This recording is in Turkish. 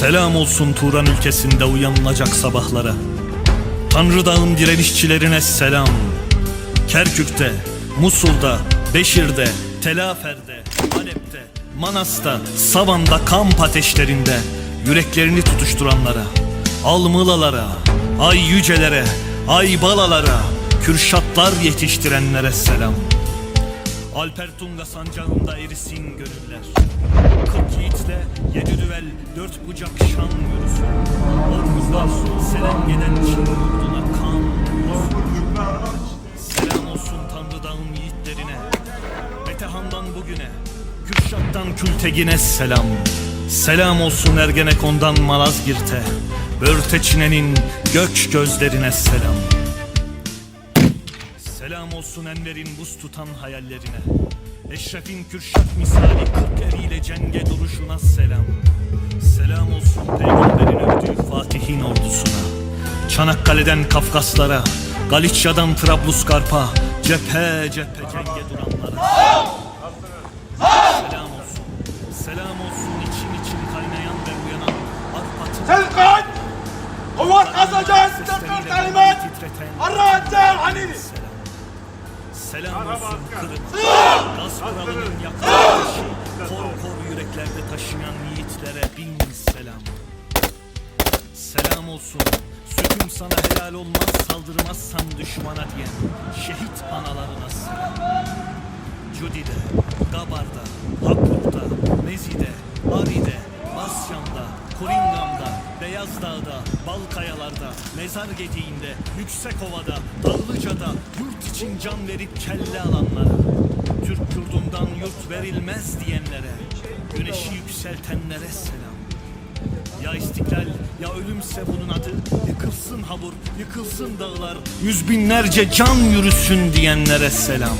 Selam olsun Turan ülkesinde uyanılacak sabahlara. Tanrı Dağ'ın direnişçilerine selam. Kerkük'te, Musul'da, Beşir'de, Telafer'de, Halep'te, Manas'ta, Savan'da kamp ateşlerinde yüreklerini tutuşturanlara, Almılalara, Ay yücelere, Ay balalara, Kürşatlar yetiştirenlere selam. Alper Tunga sancağında erisin gönüller. Kırk yiğitle yedi düvel, dört bucak şan yürüsün. Orkuzlar Selengeden Çin yurduna kan. Selam olsun Tanrı Dağ'ın yiğitlerine. Metehan'dan bugüne, Kürşat'tan Kültegin'e selam. Selam olsun Ergenekon'dan Malazgirt'e. Börteçine'nin gök gözlerine selam. Selam olsun Enver'in buz tutan hayallerine Eşref'in Kürşat misali kırk eriyle cenge duruşuna selam Selam olsun peygamberin övdüğü Fatih'in ordusuna Çanakkale'den Kafkaslara Galicia'dan Trablusgarp'a Cephe cephe cenge duranlara Selam olsun Selam olsun için için kaynayan ve uyanan Arpat'ın Sevkan! Kuvvet kazanacağız! Tepkar talimat! Arra'at Hanini! Selam olsun Kırım. Gaz kralının yakın ateşi, kor kor yüreklerde taşıyan yiğitlere bin selam. Selam olsun. Sütüm sana helal olmaz, saldırmazsan düşmana diyen şehit analarına selam. Cudi'de, Gabar'da, Hakluk'ta, Nezi'de, Ari'de, Basyam'da, Kuringam'da, Beyaz Dağ'da, Balkayalar'da, Mezar Gediği'nde, Yüksekova'da, Dağlıca'da yurt için can verip kelle alanlara, Türk yurdundan yurt verilmez diyenlere, güneşi yükseltenlere selam. Ya istiklal ya ölümse bunun adı Yıkılsın habur, yıkılsın dağlar Yüz binlerce can yürüsün diyenlere selam